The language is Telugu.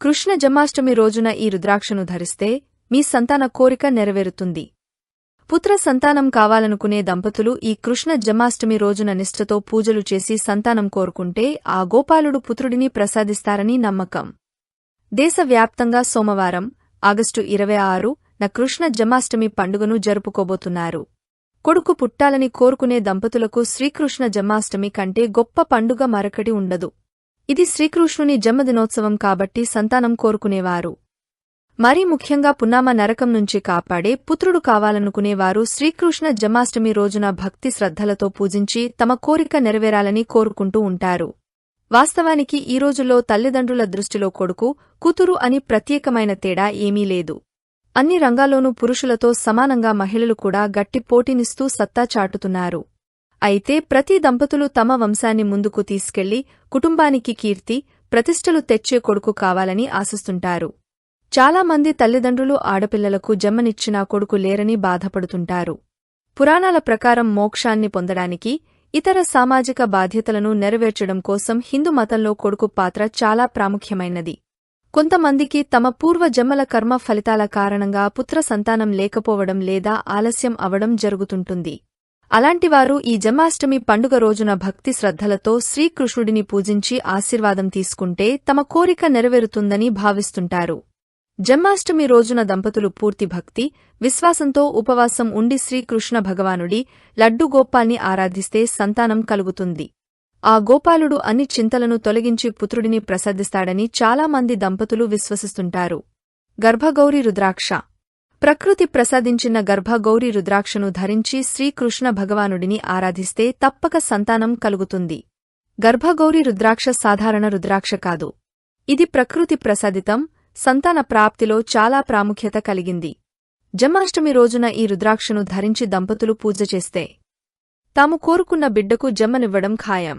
కృష్ణ జన్మాష్టమి రోజున ఈ రుద్రాక్షను ధరిస్తే మీ సంతాన కోరిక నెరవేరుతుంది. పుత్ర సంతానం కావాలనుకునే దంపతులు ఈ కృష్ణ జన్మాష్టమి రోజున నిష్ఠతో పూజలు చేసి సంతానం కోరుకుంటే ఆ గోపాలుడు పుత్రుడిని ప్రసాదిస్తారని నమ్మకం. దేశవ్యాప్తంగా సోమవారం ఆగస్టు ఇరవై ఆరు న కృష్ణ జన్మాష్టమి పండుగను జరుపుకోబోతున్నారు. కొడుకు పుట్టాలని కోరుకునే దంపతులకు శ్రీకృష్ణ జన్మాష్టమి కంటే గొప్ప పండుగ మరొకటి ఉండదు. ఇది శ్రీకృష్ణుని జన్మదినోత్సవం కాబట్టి సంతానం కోరుకునేవారు. మరీ ముఖ్యంగా పున్నామ నరకం నుంచి కాపాడే పుత్రుడు కావాలనుకునేవారు శ్రీకృష్ణ జన్మాష్టమి రోజున భక్తి శ్రద్ధలతో పూజించి తమ కోరిక నెరవేరాలని కోరుకుంటూ ఉంటారు. వాస్తవానికి ఈ రోజుల్లో తల్లిదండ్రుల దృష్టిలో కొడుకు కూతురు అని ప్రత్యేకమైన తేడా ఏమీ లేదు. అన్ని రంగాల్లోనూ పురుషులతో సమానంగా మహిళలు కూడా గట్టి పోటీనిస్తూ సత్తా చాటుతున్నారు. అయితే ప్రతి దంపతులు తమ వంశాన్ని ముందుకు తీసుకెళ్ళి కుటుంబానికి కీర్తి ప్రతిష్టలు తెచ్చే కొడుకు కావాలని ఆశిస్తుంటారు. చాలామంది తల్లిదండ్రులు ఆడపిల్లలకు జన్మనిచ్చినా కొడుకు లేరని బాధపడుతుంటారు. పురాణాల ప్రకారం మోక్షాన్ని పొందడానికి ఇతర సామాజిక బాధ్యతలను నెరవేర్చడం కోసం హిందూ మతంలో కొడుకు పాత్ర చాలా ప్రాముఖ్యమైనది. కొంతమందికి తమ పూర్వ జన్మల కర్మ ఫలితాల కారణంగా పుత్ర సంతానం లేకపోవడం లేదా ఆలస్యం అవడం జరుగుతుంటుంది. అలాంటివారు ఈ జన్మాష్టమి పండుగ రోజున భక్తి శ్రద్ధలతో శ్రీకృష్ణుడిని పూజించి ఆశీర్వాదం తీసుకుంటే తమ కోరిక నెరవేరుతుందని భావిస్తుంటారు. జన్మాష్టమి రోజున దంపతులు పూర్తి భక్తి విశ్వాసంతో ఉపవాసం ఉండి శ్రీకృష్ణ భగవానుడి లడ్డుగోపాల్ని ఆరాధిస్తే సంతానం కలుగుతుంది. ఆ గోపాలుడు అన్ని చింతలను తొలగించి పుత్రుడిని ప్రసాదిస్తాడని చాలామంది దంపతులు విశ్వసిస్తుంటారు. గర్భగౌరి రుద్రాక్ష ప్రకృతి ప్రసాదించిన గర్భగౌరి రుద్రాక్షను ధరించి శ్రీకృష్ణ భగవానుడిని ఆరాధిస్తే తప్పక సంతానం కలుగుతుంది. గర్భగౌరి రుద్రాక్ష సాధారణ రుద్రాక్ష కాదు. ఇది ప్రకృతి ప్రసాదితం సంతాన ప్రాప్తిలో చాలా ప్రాముఖ్యత కలిగింది. జన్మాష్టమి రోజున ఈ రుద్రాక్షను ధరించి దంపతులు పూజ చేస్తే తాము కోరుకున్న బిడ్డకు జమ్మనివ్వడం ఖాయం.